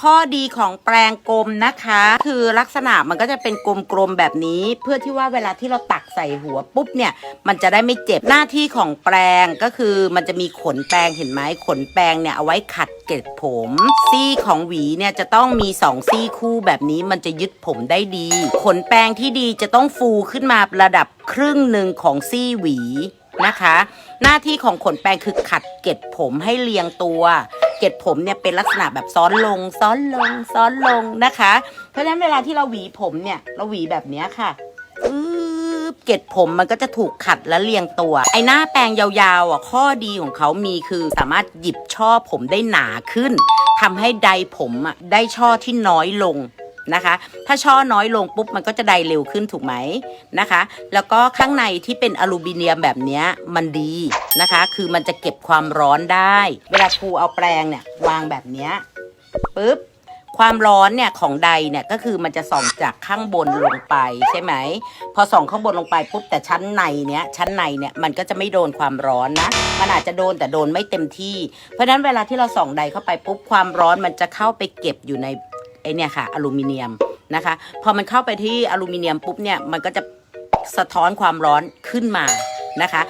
ข้อดีของแปรงกลมนะคะ คือลักษณะมันก็จะเป็นกลมๆแบบนี้ เพื่อที่ว่าเวลาที่เราตักใส่หัวปุ๊บเนี่ย มันจะได้ไม่เจ็บหน้าที่ของแปรงก็คือมันจะมีขนแปรงเห็นไหมขนแปรงเนี่ยเอาไว้ขัดเกล็ดผม ซี่ของหวีเนี่ยจะต้องมีสองซี่คู่แบบนี้มันจะยึดผมได้ดี ขนแปรงที่ดีจะต้องฟูขึ้นมาระดับครึ่งหนึ่งของซี่หวีนะคะ หน้าที่ของขนแปรงคือขัดเกล็ดผมให้เรียงตัว เกล็ดผมเนี่ยเป็นลักษณะแบบซ้อนลง ซ้อนลง ซ้อนลงนะคะ เพราะฉะนั้นเวลาที่เราหวีผมเนี่ยเราหวีแบบนี้ค่ะปึ๊บเกล็ดผมมันก็จะถูกขัดและเรียงตัว ไอ้หน้าแปรงยาวๆอะข้อดีของเขามีคือสามารถหยิบช่อผมได้หนาขึ้นทำให้ใดผมอะได้ช่อที่น้อยลง นะคะ ถ้าช่อน้อยลงปุ๊บมันก็จะไดเร็วขึ้นถูกไหมนะคะ แล้วก็ข้างในที่เป็นอลูมิเนียมแบบนี้มันดีนะคะ คือมันจะเก็บความร้อนได้ เวลาครูเอาแปรงเนี่ยวางแบบนี้ปุ๊บความร้อนเนี่ยของใดเนี่ยก็คือมันจะส่องจากข้างบนลงไปใช่ไหม พอส่องข้างบนลงไปปุ๊บแต่ชั้นในเนี้ยชั้นในเนี่ยมันก็จะไม่โดนความร้อนนะ มันอาจจะโดนแต่โดนไม่เต็มที่ เพราะฉะนั้นเวลาที่เราส่องใดเข้าไปปุ๊บความร้อนมันจะเข้าไปเก็บอยู่ใน เนี่ยค่ะอลูมิเนียมนะคะพอมันเข้าไปที่อลูมิเนียมปุ๊บเนี่ยมันก็จะสะท้อนความร้อนขึ้นมานะคะ